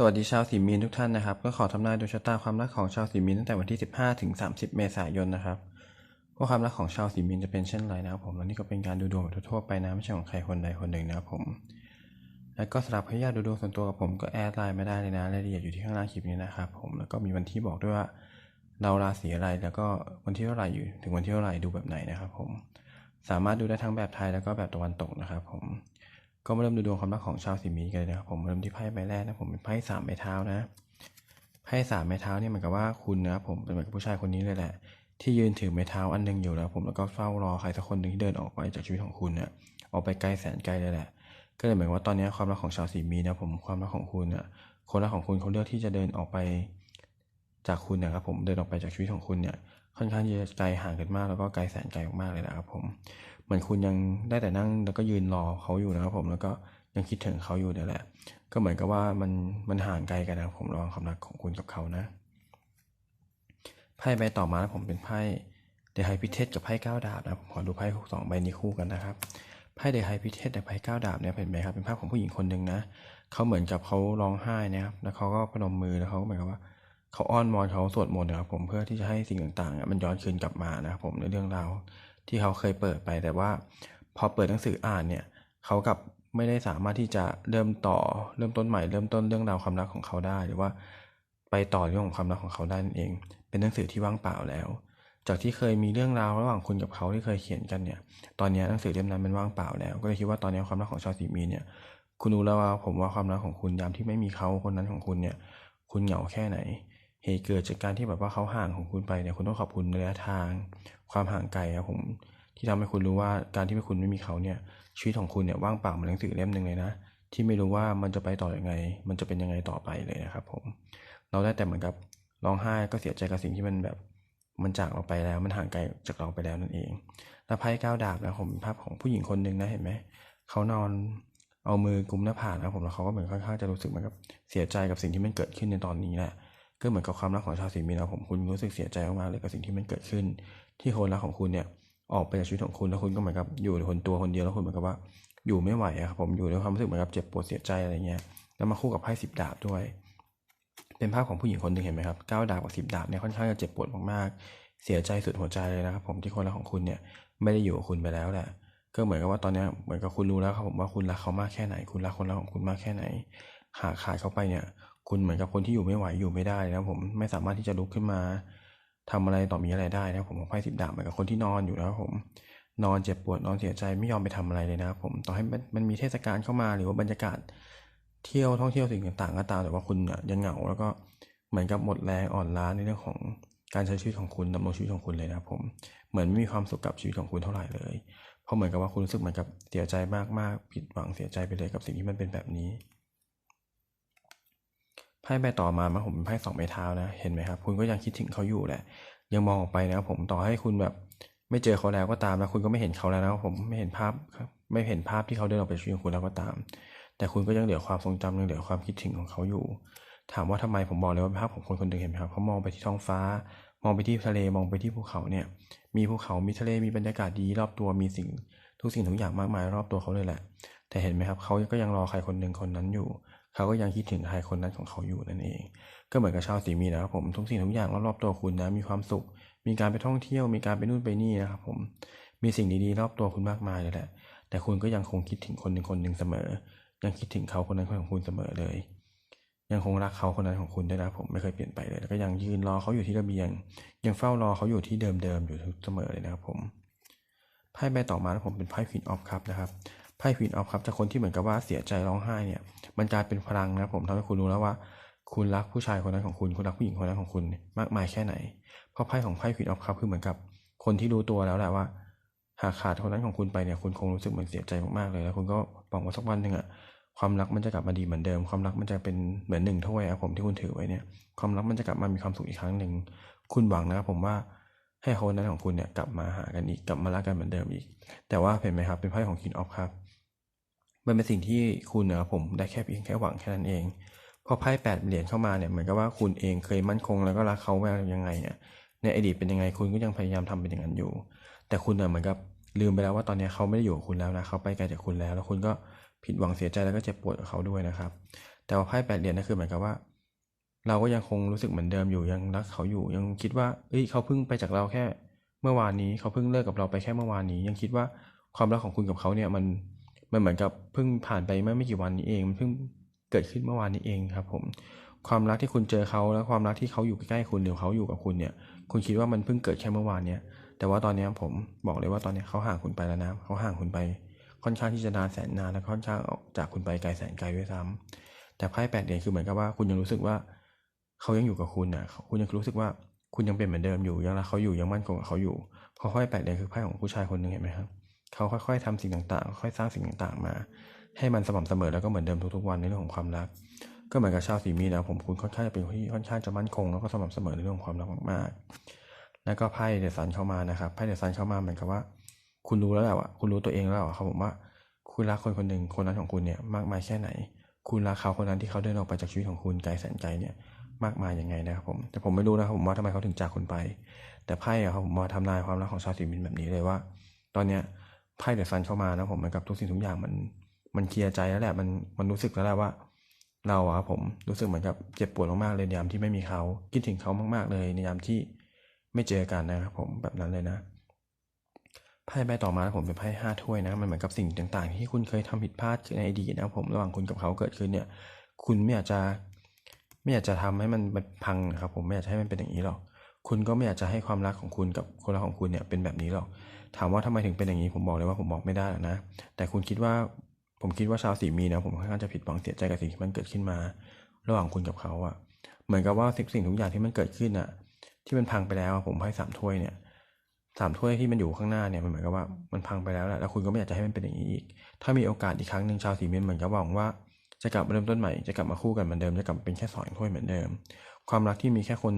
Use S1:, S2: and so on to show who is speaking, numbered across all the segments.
S1: สวัสดีชาวสีมีนทุกท่านนะครับ ก็ขอทำนายดวงชะตาความรักของชาวสีมีนตั้งแต่วันที่ 15 ถึง 30 เมษายนนะครับว่าความรักของชาวสีมีนจะเป็นเช่นไรนะครับผมและนี่ก็เป็นการดูดวงแบบทั่วไปนะไม่ใช่ของใครคนใดคนหนึ่งนะครับผม แล้วก็สำหรับใครอยาดูดวงส่วนตัวกับผมก็แอดไลน์ไม่ได้เลยนะรายละเอียดอยู่ที่ข้างล่างคลิปนี้นะครับผมแล้วก็มีวันที่บอกด้วยว่าเราราศีอะไรแล้วก็วันที่เท่าไหร่อยู่ถึงวันที่เท่าไหร่ดูแบบไหนนะครับผมสามารถดูได้ทั้งแบบไทยแล้วก็แบบตะวันตกนะครับผม ก็มาเริ่มดูดวงความรักของชาวสีมีกันเลยนะครับผมเริ่มที่ไพ่ใบแรกนะผมเป็นไพ่สามไม้เท้านะไพ่สามไม้เท้าเนี่ยเหมือนกับว่าคุณนะครับผมเป็นเหมือนกับผู้ชายคนนี้เลยแหละที่ยืนถือไม้เท้าอันหนึงอยู่แล้วผมแล้วก็เฝ้ารอใครสักคนหนึ่งที่เดินออกไปจากชีวิตของคุณเนี่ยออกไปไกลแสนไกลเลยแหละ ก็เลยเหมือนว่าตอนนี้ความรักของชาวสีมีนะผมความรักของคุณเนี่ยคนรักของคุณเขาเลือกที่จะเดินออกไปจากคุณนะครับผมเดินออกไปจากชีวิตของคุณเนี่ย ค่อนข้างจะไกลห่างกันมากแล้วก็ไกลแสนไกลมากๆเลยนะครับผมเหมือนคุณยังได้แต่นั่งแล้วก็ยืนรอเขาอยู่นะครับผมแล้วก็ยังคิดถึงเขาอยู่เนี่ยแหละ ก็เหมือนกับว่ามันมันห่างไกลกันนะครับผมระหว่างความรักของคุณกับเขานะไพ่ใบต่อมาผมเป็นไพ่เดไฮพิเทสกับไพ่เก้าดาบนะผมขอดูไพ่สองใบนี้คู่กันนะครับไพ่เดไฮพิเทสกับไพ่เก้าดาบเนี่ยเป็นไหมครับเป็นภาพของผู้หญิงคนหนึ่งนะเขาเหมือนกับเขาร้องไห้นะครับแล้วเขาก็พนมมือแล้วเขาก็เหมือนกับว่า เขาอ้อนวอนเขาสวดมนต์นะครับผมเพื่อที่จะให้สิ่งต่างๆอะมันย้อนคืนกลับมานะครับผมในเรื่องราวที่เขาเคยเปิดไปแต่ว่าพอเปิดหนังสืออ่านเนี่ยเขากลับไม่ได้สามารถที่จะเริ่มต่อเริ่มต้นใหม่เริ่มต้นเรื่องราวความรักของเขาได้ หรือว่าไปต่อเรื่องของความรักของเขาได้นั่นเอง เป็นหนังสือที่ว่างเปล่าแล้ว จากที่เคยมีเรื่องราวระหว่างคุณกับเขาที่เคยเขียนกันเนี่ย ตอนนี้หนังสือเล่มนั้นมันว่างเปล่าแล้ว ก็เลยคิดว่าตอนนี้ความรักของชาวสีมีเนี่ย คุณรู้แล้วว่าผมว่าความรักของคุณยามที่ไม่มีเขาคนนั้นของคุณเนี่ย คุณเหงาแค่ไหน เหตุเกิดจากการที่แบบว่าเขาห่างของคุณไปเนี่ยคุณต้องขอบคุณระยะทาง ความห่างไกลครับผมที่ทำให้คุณรู้ว่าการที่คุณไม่มีเขาเนี่ยชีวิตของคุณเนี่ยว่างเปล่าเหมือนหนังสือเล่มหนึ่งเลยนะที่ไม่รู้ว่ามันจะไปต่ออยังไง มันจะเป็นยังไงต่อไปเลยนะครับ ผม เราได้แต่เหมือนกับร้องไห้ก็เสียใจกับสิ่งที่มันแบบมันจากเราไปแล้วมันห่างไกลจากเราไปแล้วนั่นเองแล้วไพ่ก้าวดาบนะผมภาพของผู้หญิงคนหนึ่งนะเห็นไหมเขานอนเอามือกุมหน้าผากนะผมแล้วเขาก็เหมือนค่อนข้างจะรู้สึกเหมือนกับเสียใจกับสิ่งที่มันเกิดขึ้นในตอนนี้แหละ ก็เหมือนกับความรักของชาวสีมีนนะผมคุณรู้สึกเสียใจมากๆเลยกับสิ่งที่มันเกิดขึ้น ที่คนรักของคุณเนี่ยออกไปจากชีวิตของคุณแล้วคุณก็เหมือนกับอยู่คนตัวคนเดียวแล้วคุณเหมือนกับว่าอยู่ไม่ไหวครับผมอยู่ด้วยความรู้สึกเหมือนกับเจ็บปวดเสียใจอะไรเงี้ยแล้วมาคู่กับไพ่สิบดาบด้วย เป็นภาพของผู้หญิงคนหนึ่งเห็นไหมครับเก้าดาบกับสิบดาบเนี่ยค่อนข้างจะเจ็บปวดมากๆ เสียใจสุดหัวใจเลยนะครับผมที่คนรักของคุณเนี่ยไม่ได้อยู่กับคุณไปแล้วแหละก็เหมือนกับว่าตอนนี้เหมือนกับคุณรู้แล้วครับผมว่าคุณรักเขามากแค่ไหน คุณรักคนรักของคุณมากแค่ไหน หากขาดเขาไปเนี่ย คุณเหมือนกับคนที่อยู่ไม่ไหวอยู่ไม่ได้นะผมไม่สามารถที่จะลุกขึ้นมาทำอะไรต่อมีอะไรได้นะผมของไพ่สิบดาบเหมือนกับคนที่นอนอยู่นะผมนอนเจ็บปวดนอนเสียใจไม่ยอมไปทำอะไรเลยนะผมต่อให้มันมันมีเทศกาลเข้ามาหรือว่าบรรยากาศเที่ยวท่องเที่ยวสิ่งต่างๆก็ตามแต่ว่าคุณเนี่ยยังเหงาแล้วก็เหมือนกับหมดแรงอ่อนล้าในเรื่องของการใช้ชีวิตของคุณดำรงชีวิตของคุณเลยนะผมเหมือนไม่มีความสุขกับชีวิตของคุณเท่าไหร่เลยเพราะเหมือนกับว่าคุณรู้สึกเหมือนกับเสียใจมากๆผิดหวังเสียใจไปเลยกับสิ่งที่มันเป็นแบบนี้ ไพ่ใบต่อมามาผมเป็นไพ่สองไม้เท้านะ เห็นไหมครับ คุณก็ยังคิดถึงเขาอยู่แหละ ยังมองออกไปนะครับผมต่อให้คุณแบบไม่เจอเขาแล้วก็ตามนะคุณก็ไม่เห็นเขาแล้วนะผมไม่เห็นภาพครับไม่เห็นภาพที่เขาเดินออกไปชีวิตคุณแล้วก็ตาม แต่คุณก็ยังเหลือความทรงจำยังเหลือความคิดถึงของเขาอยู่ ถามว่าทำไมผมบอกเลยว่าเป็นภาพของคนคนหนึ่งเห็นไหมครับเขามองไปที่ท้องฟ้า มองไปที่ทะเลมองไปที่ภูเขาเนี่ย มีภูเขามีทะเลมีบรรยากาศดีรอบตัวมีสิ่ง ทุกสิ่งทุกอย่างมากมายรอบตัวเขาเลยแหละ แต่เห็นไหมครับเขาก็ยังรอใครคนหนึ่งคนนั้นอยู่ เขาก็ยังคิดถึงใครคนนั้นของเขาอยู่นั่นเอง ก็เหมือนกับชาวสีมีนะครับผมทุกสิ่งทุกอย่างรอบๆตัวคุณนะมีความสุข มีการไปท่องเที่ยว มีการไปนู่นไปนี่นะครับผมมีสิ่งดีๆรอบตัวคุณมากมายเลยแหละ แต่คุณก็ยังคงคิดถึงคนหนึ่งคนหนึ่งเสมอ ยังคิดถึงเขาคนนั้นของคุณเสมอเลย ยังคงรักเขาคนนั้นของคุณด้วยนะผมไม่เคยเปลี่ยนไปเลย แล้วก็ยังยืนรอเขาอยู่ที่ระเบียง ยังเฝ้ารอเขาอยู่ที่เดิมๆอยู่เสมอเลยนะครับผมไพ่ใบต่อมานะผมเป็นไพ่ควีนออฟคัพนะครับ ไพ่ควีนออฟคัพจากคนที่เหมือนกับว่าเสียใจร้องไห้เนี่ย มันกลายเป็นพลังนะผมทำให้คุณรู้แล้วว่า คุณรักผู้ชายคนนั้นของคุณคุณรักผู้หญิงคนนั้นของคุณมากมายแค่ไหน เพราะไพ่ของไพ่ควีนออฟคัพคือเหมือนกับคนที่รู้ตัวแล้วแหละว่า หากขาดคนนั้นของคุณไปเนี่ยคุณคงรู้สึกเหมือนเสียใจมากๆเลยแล้วคุณก็หวังว่าสักวันหนึ่งอะความรักมันจะกลับมาดีเหมือนเดิม ความรักมันจะเป็นเหมือนหนึ่งถ้วยครับผมที่คุณถือไว้เนี่ย ความรักมันจะกลับมามีความสุขอีกครั้งหนึ่งคุณหวังนะครับผมว่าให้คนนั้นของคุณเนี่ยกลับมาหากันอีกกลับมารักกันเหมือนเดิมอีก แต่ว่าเห็นไหมครับเป็นไพ่ของ King of Cup มันเป็นสิ่งที่คุณนะครับผมได้แค่เพียงแค่หวังแค่นั้นเองพอไพ่แปดเหรียญเข้ามาเนี่ยเหมือนกับว่าคุณเองเคยมั่นคงแล้วก็รักเขาไว้ยังไงเนี่ยในอดีตเป็นยังไงคุณก็ยังพยายามทำเป็นอย่างนั้นอยู่ แต่คุณเนี่ยเหมือนกับลืมไปแล้วว่าตอนนี้เขาไม่ได้อยู่กับคุณแล้วนะเขาไปไกลจากคุณแล้ว แล้วคุณก็ผิดหวังเสียใจแล้วก็เจ็บปวดกับเขาด้วยนะครับ แต่ว่าไพ่แปดเหรียญนั่นคือเหมือนกับว่า เราก็ยังคงรู้สึกเหมือนเดิมอยู่ยังรักเขาอยู่ ยังคิดว่าเอ้ยเขาเพิ่งไปจากเราแค่ เมื่อวานนี้เขาเพิ่งเลิกกับเราไปแค่เมื่อวานนี้ ยังคิดว่าความรักของคุณกับเขาเนี่ยมัน มันเหมือนกับเพิ่งผ่านไปเมื่อไม่กี่วันนี้เอง มันเพิ่งเกิดขึ้นเมื่อวานนี้เองครับ ผม ความรักที่คุณเจอเขาแล้วความรักที่เขาอยู่ใกล้คุณหรือเขาอยู่กับคุณเนี่ย คุณคิดว่ามันเพิ่งเกิดแค่เมื่อวานเนี้ยแต่ว่าตอนนี้ผมบอกเลยว่าตอนนี้เขาห่างคุณไปแล้วนะเขาห่างคุณไป ค่อนข้างที่จะนานแสนนานและค่อนข้างออกจากคุณไปไกลแสนไกลด้วยซ้ำแต่ไพ่แปดเหรียญคือเหมือนกับว่าคุณยังรู้สึกว่าเขายังอยู่กับคุณอะ คุณยังรู้สึกว่าคุณยังเป็นเหมือนเดิมอยู่ยังรักเขาอยู่ยังมั่นคงกับเขาอยู่เพราะไพ่แปดเหรียญคือไพ่ของผู้ชายคนหนึ่งเห็นไหมครับ เขาค่อยๆทำสิ่งต่างๆ ค่อยสร้างสิ่งต่างๆมา ให้มันสม่ำเสมอแล้วก็เหมือนเดิมทุกๆวันในเรื่องของความรัก ก็เหมือนกับชาวสีมีนะผมคุณค่อนข้างจะเป็นคนที่ค่อนข้างจะมั่นคงแล้วก็สม่ำเสมอในเรื่องของความรักมากๆ แล้วก็ไพ่เดซันเข้ามานะครับไพ่เดซันเข้ามาเหมือนกับว่า คุณรู้แล้วแหละว่าคุณรู้ตัวเองแล้วครับผมว่า คุณรักคนคนหนึ่งคนนั้นของคุณเนี่ยมากมายแค่ไหน คุณรักเขาคนนั้นที่เขาเดินออกไปจากชีวิตของคุณไกลแสนไกลเนี่ยมากมายยังไงนะครับผม แต่ผมไม่รู้นะครับผมว่าทำไมเขาถึงจากคุณไป แต่ไพ่อะครับผมมาทำนายความรักของชาวสีมินแบบนี้เลยว่า ตอนเนี้ย ไพ่เดซันเข้ามานะผมเหมือนกับทุกสิ่งทุกอย่างมันมันเคลียร์ใจแล้วแหละมันมันรู้สึกแล้วแหละว่า เราอะผมรู้สึกเหมือนกับเจ็บปวดมากๆเลยในยามที่ไม่มีเขาคิดถึงเขามาก ๆ เลยในยามที่ไม่เจอกันนะครับผมแบบนั้นเลยนะไพ่ใบต่อมาผมเป็นไพ่ห้าถ้วยนะมันเหมือนกับสิ่งต่างๆ ที่คุณเคยทำผิดพลาดในอดีตนะผมระหว่างคุณกับเขาเกิดขึ้นเนี่ย คุณไม่อยากจะไม่อยากจะทำให้มันพังนะครับผมไม่อยากจะให้มันเป็นอย่างนี้หรอก คุณก็ไม่อยากจะให้ความรักของคุณกับคนรักของคุณเนี่ยเป็นแบบนี้หรอก ถามว่าทำไมถึงเป็นอย่างนี้ผมบอกเลยว่าผมบอกไม่ได้นะ แต่คุณคิดว่าผมคิดว่าชาวสีมีนะผมค่อนข้างจะผิดหวังเสียใจกับสิ่งที่มันเกิดขึ้นมา ระหว่างคุณกับเขาอะเหมือนกับว่าสิ่งสิ่งทุกอย่างที่มันเกิดขึ้นอะที่มันพังไปแล้วผมให้สามถ้วยเนี่ยสามถ้วยที่มันอยู่ข้างหน้าเนี่ยมันเหมือนกับว่ามันพังไปแล้วแหละแล้วคุณก็ไม่อยากจะให้มันเป็นอย่างนี้อีก ถ้ามีโอกาสอีกครั้งหนึ่งชาวสีมีเหมือนกับหวังว่าจะกลับมาเริ่มต้นใหม่จะกลับมาคู่กันเหมือนเดิมจะกลับมาเป็นแค่สองถ้วยเหมือนเดิม ความรักที่มีแค่คน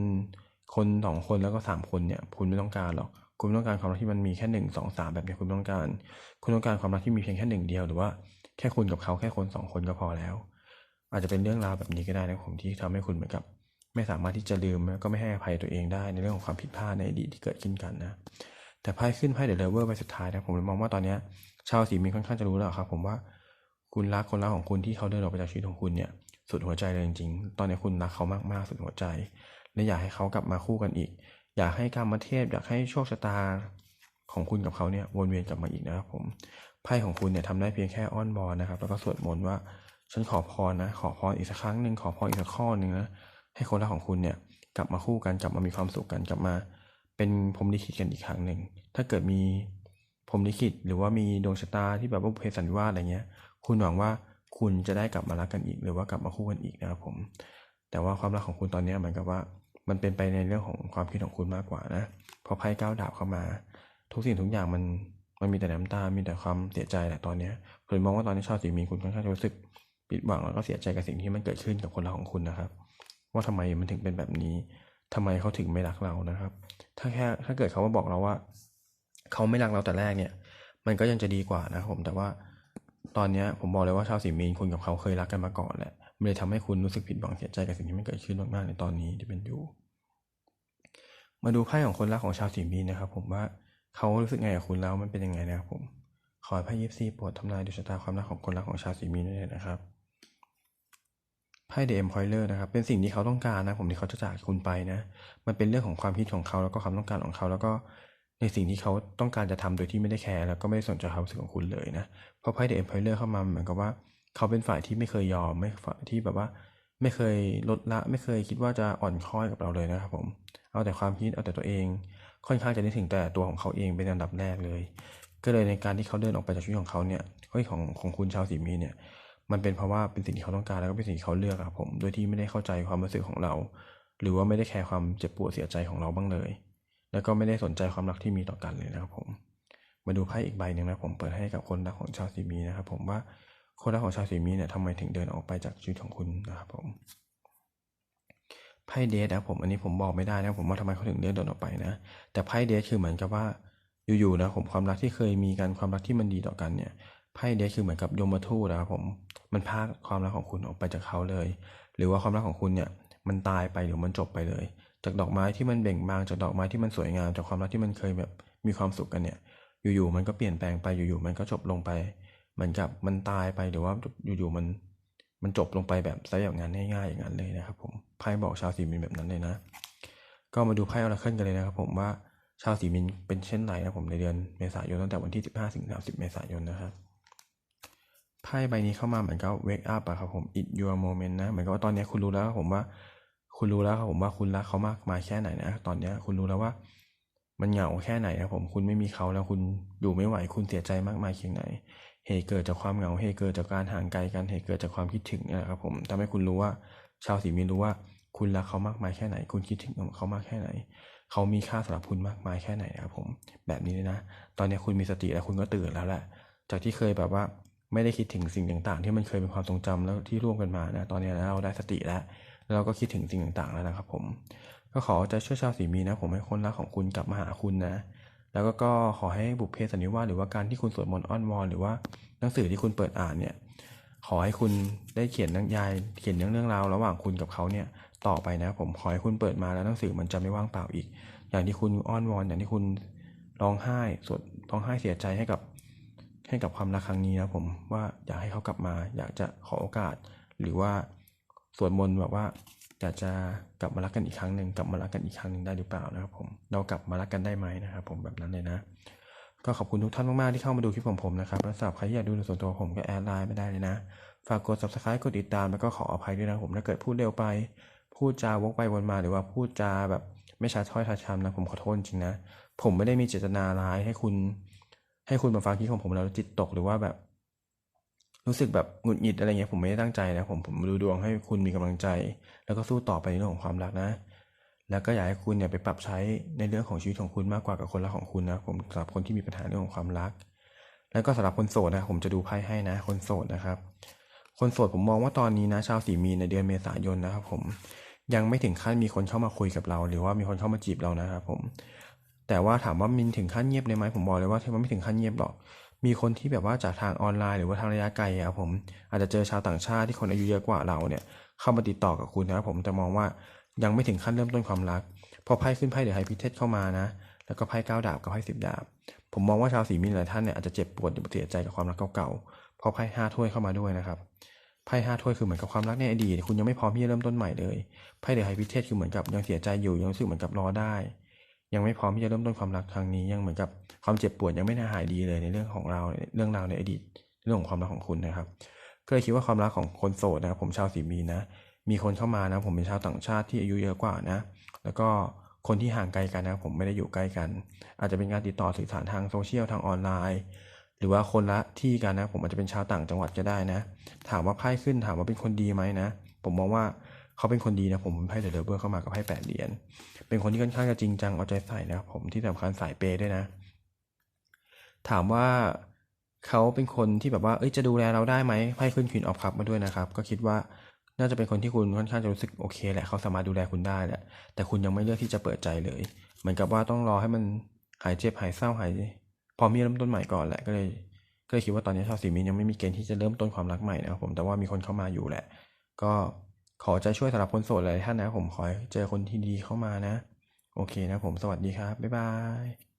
S1: คนสองคนแล้วก็สามคนเนี่ยคุณไม่ต้องการหรอก คุณต้องการความรักที่มันมีแค่หนึ่งสองสามแบบนี้คุณต้องการ คุณต้องการความรักที่มีเพียงแค่หนึ่งเดียวหรือว่าแค่คุณกับเขาแค่คนสองคนก็พอแล้ว อาจจะเป็นเรื่องราวแบบนี้ก็ได้นะผมที่ทำให้คุณเหมือนกับ ไม่สามารถที่จะลืมแล้วก็ไม่ให้อภัยตัวเองได้ในเรื่องของความผิดพลาดในอดีตที่เกิดขึ้นกันนะแต่ไพ่ขึ้นไพ่เดอเลเวอร์ไปสุดท้ายนะผมมองว่าตอนนี้ชาวสีมีค่อนข้างจะรู้แล้วครับ ผมว่าคุณรักคนรักของคุณที่เขาเดินออกไปจากชีวิตของคุณเนี่ยสุดหัวใจเลยจริงๆ ตอนนี้คุณรักเขามากๆ สุดหัวใจ และอยากให้เขากลับมาคู่กันอีก อยากให้กรรมเทพอยากให้โชคชะตาของคุณกับเขาเนี่ยวนเวียนกลับมาอีกนะครับผมไพ่ของคุณเนี่ยทำได้เพียงแค่อ้อนวอนนะครับ แล้วก็สวดมนต์ว่าฉันขอพรนะ ขอพรอีกสักครั้งหนึ่งขอพรอีกสักข้อหนึ่งนะให้คนรักของคุณเนี่ยกลับมาคู่กันกลับมามีความสุขกันกลับมา เป็นพรมลิขิตกันอีกครั้งหนึ่งถ้าเกิดมีพรมลิขิตหรือว่ามีดวงชะตาที่แบบว่าบุพเพสันนิวาสอะไรเงี้ย คุณหวังว่าคุณจะได้กลับมารักกันอีก หรือว่ากลับมาคู่กันอีกนะครับผม แต่ว่าความรักของคุณตอนนี้เหมือนกับว่า มันเป็นไปในเรื่องของความคิดของคุณมากกว่านะพอไพ่ก้าวดาบเข้ามา ทุกสิ่งทุกอย่างมันมันมีแต่น้ำตา มีแต่ความเสียใจแหละตอนเนี้ยผมมองว่าตอนนี้ชาวสีมีคุณค่อนข้างจะรู้สึกผิดหวังแล้วก็เสียใจกับสิ่งที่มันเกิดขึ้นกับคนรักของคุณนะครับ ว่าทำไมมันถึงเป็นแบบนี้ทำไมเขาถึงไม่รักเรานะครับ ถ้าแค่ถ้าเกิดเขามาบอกเราว่า เขาไม่รักเราแต่แรกเนี่ย มันก็ยังจะดีกว่านะครับผมแต่ว่าตอนนี้ผมบอกเลยว่าชาวสีมีนคุณกับเขาเคยรักกันมาก่อนแหละ มันเลยทำให้คุณรู้สึกผิดหวังเสียใจกับสิ่งที่มันเกิดขึ้นมากๆในตอนนี้ที่เป็นอยู่ มาดูไพ่ของคนรักของชาวสีมีนะครับ ผมว่าเขารู้สึกไงกับคุณแล้วมันเป็นยังไงนะครับผม ขอไพ่ยิปซีโปรดทำนายดวงชะตาความรักของคนรักของชาวสีมีนด้วยนะครับไพ่เดมพอยเลอร์นะครับเป็นสิ่งที่เขาต้องการนะผมที่เขาจะจากคุณไปนะ มันเป็นเรื่องของความคิดของเขาแล้วก็ความต้องการของเขาแล้วก็ในสิ่งที่เขาต้องการจะทำโดยที่ไม่ได้แคร์แล้วก็ไม่ได้สนใจความรู้สึกของคุณเลยนะเพราะไพ่เดมพอยเลอร์เข้ามาเหมือนกับว่า เขาเป็นฝ่ายที่ไม่เคยยอมไม่ฝ่ายที่แบบว่า ไม่เคยลดละ ไม่เคยคิดว่าจะอ่อนค้อยกับเราเลยนะครับผมเอาแต่ความคิดเอาแต่ตัวเอง ค่อนข้างจะนึกถึงแต่ตัวของเขาเองเป็นอันดับแรกเลย ก็เลยในการที่เขาเดินออกไปจากชีวิตของเขาเนี่ยเฮ้ยของของคุณชาวสีมีเนี่ยมันเป็นเพราะว่าเป็นสิ่งที่เขาต้องการแล้วก็เป็นสิ่งที่เขาเลือกครับผม โดยที่ไม่ได้เข้าใจความรู้สึกของเรา หรือว่าไม่ได้แคร์ความเจ็บปวดเสียใจของเราบ้างเลย แล้วก็ไม่ได้สนใจความรักที่มีต่อกันเลยนะครับผม มาดูไพ่อีกใบหนึ่งนะผมเปิดให้กับคนรักของชาวสีมีนะครับผมว่า คนรักของชาวสีมีเนี่ยทำไมถึงเดินออกไปจากชีวิตของคุณนะครับผมไพ่เดทนะผมอันนี้ผมบอกไม่ได้นะผมว่าทำไมเขาถึงเดินออกไปนะ แต่ไพ่เดทคือเหมือนกับว่าอยู่ๆนะผมความรักที่เคยมีกันความรักที่มันดีต่อกันเนี่ยไพ่เดทคือเหมือนกับยมทูตนะครับผมมันพากความรักของคุณออกไปจากเขาเลย หรือว่าความรักของคุณเนี่ยมันตายไปหรือมันจบไปเลย จากดอกไม้ที่มันเบ่งบานจากดอกไม้ที่มันสวยงามจากความรักที่มันเคยแบบมีความสุขกันเนี่ย อยู่ๆมันก็เปลี่ยนแปลงไปอยู่ๆมันก็จบลงไป เหมือนกับมันตายไปหรือว่าอยู่ๆมันมันจบลงไปแบบซะอย่างนั้นง่ายๆอย่างนั้นเลยนะครับผมไพ่บอกชาวสีมีนแบบนั้นเลยนะ ก็มาดูไพ่ออราเคิลกันเลยนะครับผมว่าชาวสีมินเป็นเช่นไรนะผมในเดือนเมษายนตั้งแต่วันที่ 15 ถึง 30 เมษายนนะครับไพ่ใบนี้เข้ามาเหมือนกับ wake up อะครับผม it your moment นะเหมือนกับว่าตอนนี้คุณรู้แล้วครับผมว่า คุณรู้แล้วครับผมว่าคุณรักเขามากมายแค่ไหนนะตอนนี้คุณรู้แล้วว่า มันเหงาแค่ไหนนะผมคุณไม่มีเขาแล้วคุณอยู่ไม่ไหวคุณเสียใจมากมายเพียงไหน ตุเกิดจากความเหงาเหตุเกิดจากการห่างไกลกันเหตุเกิดจากความคิดถึงนี่แหละครับผมทำให้คุณรู้ว่าชาวสีมีนรู้ว่าคุณรักเขามากมายแค่ไหน คุณคิดถึงเขามากแค่ไหน เขามีค่าสำหรับคุณมากมายแค่ไหนนะครับผมแบบนี้เลยนะ ตอนนี้คุณมีสติแล้วคุณก็ตื่นแล้วแหละ จากที่เคยแบบว่าไม่ได้คิดถึงสิ่งต่าง ๆ ที่มันเคยเป็นความทรงจำแล้วที่ร่วมกันมานะตอนนี้เราได้สติแล้วเราก็คิดถึงสิ่งต่างๆแล้วนะครับผม ก็ขอจะช่วยชาวสีมีนะ ผมให้คนรักของคุณกลับมาหาคุณนะ แล้วก็ขอให้บุพเพสันนิวาสหรือว่าการที่คุณสวดมนต์อ้อนวอนหรือว่าหนังสือที่คุณเปิดอ่านเนี่ยขอให้คุณได้เขียนนิยายเขียนเรื่องเรื่องราวระหว่างคุณกับเขาเนี่ยต่อไปนะผมขอให้คุณเปิดมาแล้วหนังสือมันจะไม่ว่างเปล่าอีก อย่างที่คุณอ้อนวอนอย่างที่คุณร้องไห้สวดร้องไห้เสียใจให้กับให้กับความรักครั้งนี้นะผมว่าอยากให้เขากลับมา อยากจะขอโอกาส หรือว่าสวดมนต์แบบว่า อยากจะกลับมารักกันอีกครั้งหนึ่งกลับมารักกันอีกครั้งหนึ่งได้หรือเปล่านะครับผมเรากลับมารักกันได้ไหมนะครับผมแบบนั้นเลยนะ ก็ขอบคุณทุกท่านมากๆที่เข้ามาดูคลิปของผมนะครับและสำหรับใครที่อยากดูในส่วนตัวผมก็แอดไลน์ไม่ได้เลยนะ ฝากกด subscribe กดติดตามแล้วก็ขออภัยด้วยนะผมถ้าเกิดพูดเร็วไป พูดจาวกไปวนมาหรือว่าพูดจาแบบไม่ชัดถ้อยชัดคำนะผมขอโทษจริงนะผมไม่ได้มีเจตนาร้ายให้คุณ ให้คุณมาฟังคลิปของผมแล้วจิตตกหรือว่าแบบ รู้สึกแบบหงุดหงิดอะไรเงี้ยผมไม่ได้ตั้งใจนะผมผมดูดวงให้คุณมีกำลังใจ แล้วก็สู้ต่อไปในเรื่องของความรักนะ แล้วก็อยากให้คุณเนี่ยไปปรับใช้ในเรื่องของชีวิตของคุณมากกว่ากับคนรักของคุณนะผมสำหรับคนที่มีปัญหาเรื่องของความรัก แล้วก็สำหรับคนโสดนะผมจะดูไพ่ให้นะ คนโสดนะครับ คนโสดผมมองว่าตอนนี้นะ ชาวสีมีในเดือนเมษายนนะครับผมยังไม่ถึงขั้นมีคนเข้ามาคุยกับเรา หรือว่ามีคนเข้ามาจีบเรานะครับผมแต่ว่าถามว่ามินถึงขั้นเงียบเลยไหมผมบอกเลยว่ามันไม่ถึงขั้นเงียบหรอก มีคนที่แบบว่าจากทางออนไลน์หรือว่าทางระยะไกลอะครับผมอาจจะเจอชาวต่างชาติที่คนอายุเยอะกว่าเราเนี่ยเข้ามาติดต่อกับคุณนะครับผมแต่มองว่ายังไม่ถึงขั้นเริ่มต้นความรัก พอไพ่ขึ้นไพ่เดี๋ยวไฮพิเทสเข้ามานะ แล้วก็ไพ่เก้าดาบกับไพ่สิบดาบ ผมมองว่าชาวสีมีหลายท่านเนี่ยอาจจะเจ็บปวดเสียใจกับความรักเก่าๆเพราะไพ่ห้าถ้วยเข้ามาด้วยนะครับไพ่ห้าถ้วยคือเหมือนกับความรักในอดีตคุณยังไม่พร้อมที่จะเริ่มต้นใหม่เลยไพ่เดี๋ยวไฮพิเทสคือเหมือนกับยังเสียใจอยู่ยังรู้สึกเหมือนกับรอได้ ยังไม่พร้อมที่จะเริ่มต้นความรักครั้งนี้ยังเหมือนกับความเจ็บปวดยังไม่ได้หายดีเลยในเรื่องของเราเรื่องราวในอดีตเรื่องของความรักของคุณนะครับก็เลยคิดว่าความรักของคนโสดนะครับผมชาวสีมีนนะ มีคนเข้ามานะผมเป็นชาวต่างชาติที่อายุเยอะกว่านะ แล้วก็คนที่ห่างไกลกันนะผมไม่ได้อยู่ใกล้กัน อาจจะเป็นการติดต่อสื่อสารทางโซเชียลทางออนไลน์ หรือว่าคนละที่กันนะ ผมอาจจะเป็นชาวต่างจังหวัดก็ได้นะ ถามว่าไพ่ขึ้นถามว่าเป็นคนดีไหมนะ ผมมองว่า เขาเป็นคนดีนะผมไพ่เดอะเดอร์เบิร์เข้ามากับไพ่แปดเหรียญเป็นคนที่ค่อนข้างจะจริงจังเอาใจใส่นะครับผมที่สำคัญสายเปย์ด้วยนะ ถามว่าเขาเป็นคนที่แบบว่าเอ้ยจะดูแลเราได้ไหมไพ่ขึ้นควีนออฟคัพมาด้วยนะครับ ก็คิดว่าน่าจะเป็นคนที่คุณค่อนข้างจะรู้สึกโอเคแหละเขาสามารถดูแลคุณได้แหละแต่คุณยังไม่เลือกที่จะเปิดใจเลย เหมือนกับว่าต้องรอให้มันหายเจ็บหายเศร้าหายพอมีเริ่มต้นใหม่ก่อนแหละก็เลยก็เลยคิดว่าตอนนี้ชาวสีมีนยังไม่มีเกณฑ์ที่จะเริ่มต้นความรักใหม่นะครับผมแต่ว่ามีคนเข้ามาอยู่แหละ ก็ ขอใจช่วยสำหรับคนโสดหลายท่านนะผมขอเจอคนที่ดีเข้ามานะ โอเคนะผมสวัสดีครับ บ๊ายบาย